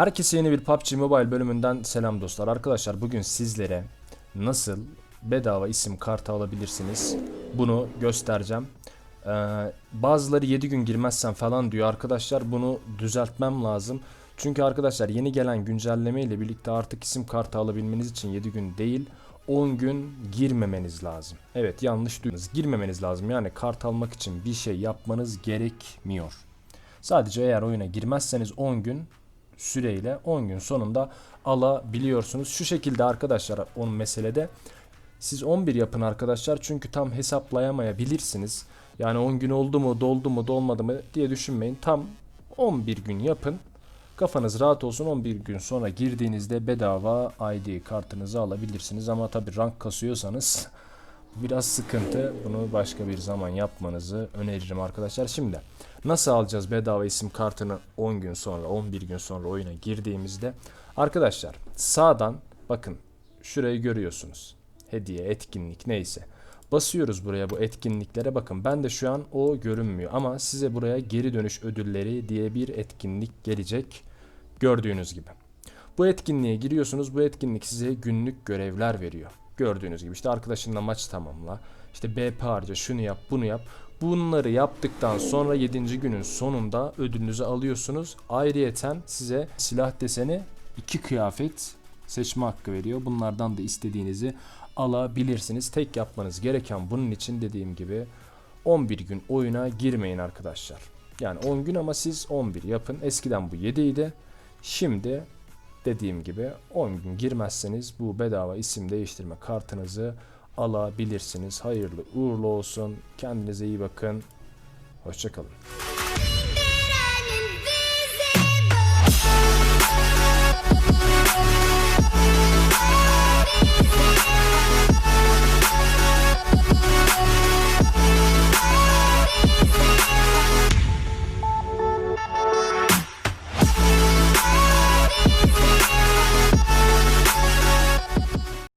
Herkese yeni bir PUBG Mobile bölümünden selam dostlar. Arkadaşlar bugün sizlere nasıl bedava isim kartı alabilirsiniz bunu göstereceğim. Ee, bazıları 7 gün girmezsen falan diyor arkadaşlar bunu düzeltmem lazım. Çünkü arkadaşlar yeni gelen güncelleme ile birlikte artık isim kartı alabilmeniz için 7 gün değil 10 gün girmemeniz lazım. Evet yanlış duydunuz. Girmemeniz lazım. Yani kart almak için bir şey yapmanız gerekmiyor. Sadece eğer oyuna girmezseniz 10 gün süreyle 10 gün sonunda alabiliyorsunuz. Şu şekilde arkadaşlar onun meselede siz 11 yapın arkadaşlar çünkü tam hesaplayamayabilirsiniz. Yani 10 gün oldu mu, doldu mu, dolmadı mı diye düşünmeyin. Tam 11 gün yapın. Kafanız rahat olsun 11 gün sonra girdiğinizde bedava ID kartınızı alabilirsiniz. Ama tabi rank kasıyorsanız biraz sıkıntı. Bunu başka bir zaman yapmanızı öneririm arkadaşlar. Şimdi nasıl alacağız bedava isim kartını 10 gün sonra 11 gün sonra oyuna girdiğimizde? Arkadaşlar sağdan bakın şurayı görüyorsunuz. Hediye, etkinlik neyse. Basıyoruz buraya bu etkinliklere bakın ben de şu an o görünmüyor ama size buraya geri dönüş ödülleri diye bir etkinlik gelecek gördüğünüz gibi. Bu etkinliğe giriyorsunuz bu etkinlik size günlük görevler veriyor. Gördüğünüz gibi işte arkadaşınla maç tamamla işte BP harca şunu yap bunu yap. Bunları yaptıktan sonra 7. günün sonunda ödülünüzü alıyorsunuz. Ayrıyeten size silah deseni iki kıyafet seçme hakkı veriyor. Bunlardan da istediğinizi alabilirsiniz. Tek yapmanız gereken bunun için dediğim gibi 11 gün oyuna girmeyin arkadaşlar. Yani 10 gün ama siz 11 yapın. Eskiden bu 7 idi. Şimdi dediğim gibi 10 gün girmezseniz bu bedava isim değiştirme kartınızı alabilirsiniz. Hayırlı uğurlu olsun. Kendinize iyi bakın. Hoşçakalın.